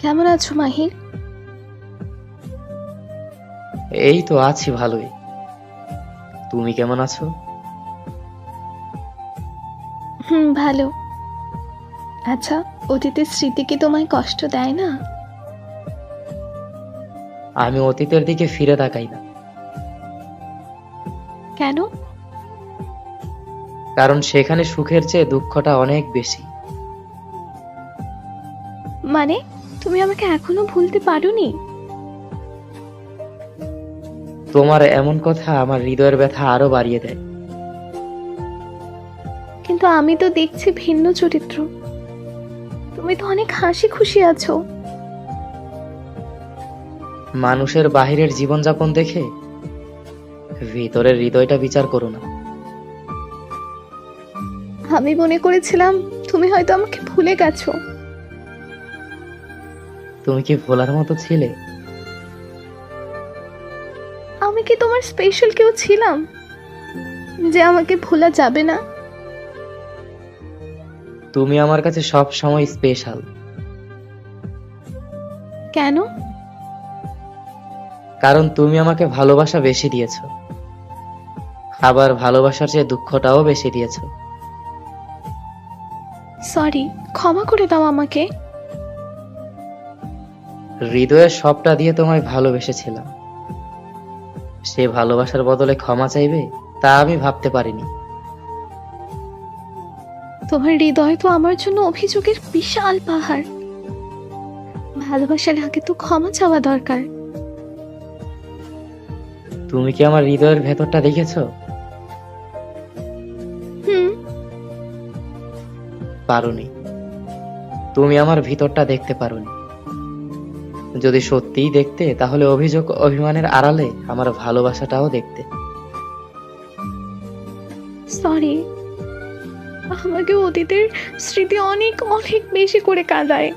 কেমন আছো মাহির? এই তো আছি ভালোই। তুমি কেমন আছো? হুম ভালো। আচ্ছা অতীতের স্মৃতি কি তোমায় কষ্ট দেয় না? আমি অতীতের দিকে ফিরে তাকাই না। কেন? কারণ সেখানে সুখের চেয়ে দুঃখটা অনেক বেশি। মানে? তুমি আমাকে এখনও ভুলতে পারোনি? তোমার এমন কথা আমার হৃদয়ের ব্যথা আরও বাড়িয়ে দেয়। কিন্তু আমি তো দেখছি ভিন্ন চরিত্র। তুমি তো অনেক হাসি খুশি আছো। মানুষের বাহিরের জীবনযাপন দেখে ভিতরের হৃদয়টা বিচার করো না। আমি মনে করেছিলাম তুমি হয়তো আমাকে ভুলে গেছো। তুমি কি ভোলার মতো ছিলে? আমি কি তোমার স্পেশাল কেউ ছিলাম? যে আমাকে ভোলা যাবে না? তুমি আমার কাছে সব সময় স্পেশাল কেন? কারণ তুমি আমাকে ভালোবাসা বেশি দিয়েছ। আবার ভালোবাসার চেয়ে দুঃখটাও বেশি দিয়েছ। সরি ক্ষমা করে দাও আমাকে। হৃদয়ের সবটা দিয়ে তোমায় ভালোবেসেছিলাম। সে ভালোবাসার বদলে ক্ষমা চাইবে তা আমি ভাবতে পারিনি। তোমার হৃদয় তো আমার জন্য অভিযোগের বিশাল পাহাড়। ভালোবাসার আগে তো ক্ষমা চাওয়া দরকার। তুমি কি আমার হৃদয়ের ভেতরটা দেখেছ? পারোনি। তুমি আমার ভিতরটা দেখতে পারোনি। যদি সত্যিই দেখতে তাহলে অভিযোগ অভিমানের আড়ালে আমার ভালোবাসাটাও দেখতে। সরি আমাকে অতীতের স্মৃতি অনেক অনেক বেশি করে কাঁদায়।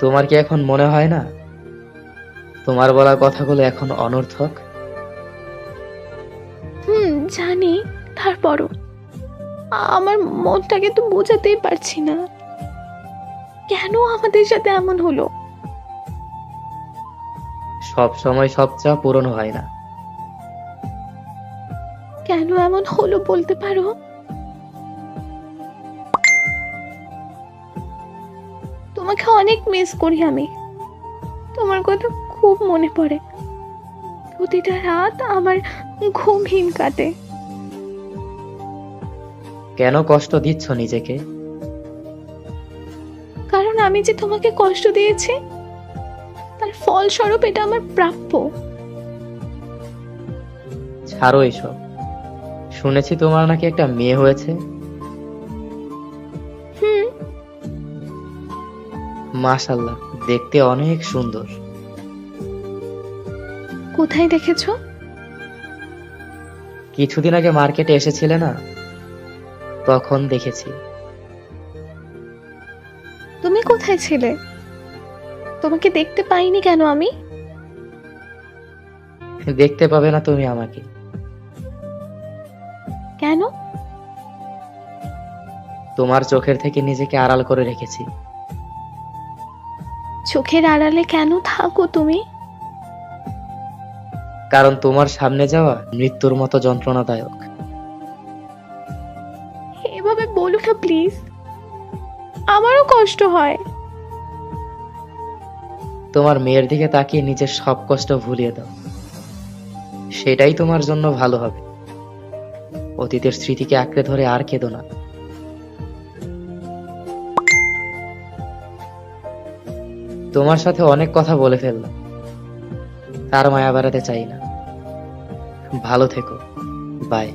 তোমার কি এখন মনে হয় না? তোমার বলা কথাগুলো এখন অনর্থক? হুম জানি তারপরও। আমার মনটাকে তো বোঝাতেই পারছি না। কেন আমাদের সাথে এমন হলো? সব সময় সব চা পূরণ হয় না। কেন এমন হলো বলতে পারো? তোমাকে অনেক মিস করি আমি। তোমার কথা খুব মনে পড়ে। প্রতিটা রাত আমার ঘুমহীন কাটে। কেন কষ্ট দিচ্ছ নিজেকে? আমি যে তোমাকে কষ্ট দিয়েছি তার ফলস্বরূপ এটা আমার প্রাপ্য। ছাড়ো এসব। শুনেছি তোমার নাকি একটা মেয়ে হয়েছে। হুম। মাশাল্লাহ দেখতে অনেক সুন্দর। কোথায় দেখেছ? কিছুদিন আগে মার্কেটে এসেছিলে না? তখন দেখেছি। তুমি কোথায় ছিলে? তোমাকে দেখতে পাইনি কেন আমি? দেখতে পাবে না তুমি আমাকে। কেন? তোমার চোখের থেকে নিজেকে আড়াল করে রেখেছি। চোখের আড়ালে কেন থাকো তুমি? কারণ তোমার সামনে যাওয়া মৃত্যুর মতো যন্ত্রণাদায়ক। এভাবে বলো না প্লিজ। আমারও কষ্ট হয়। তোমার মেয়ের দিকে তাকিয়ে নিজের সব কষ্ট ভুলিয়ে দাও। সেটাই তোমার জন্য ভালো হবে। অতীতের স্মৃতিকে আঁকড়ে ধরে আর কেঁদো না। তোমার সাথে অনেক কথা বলে ফেললাম। তার মায়া বাড়াতে চাই না। ভালো থেকো। বাই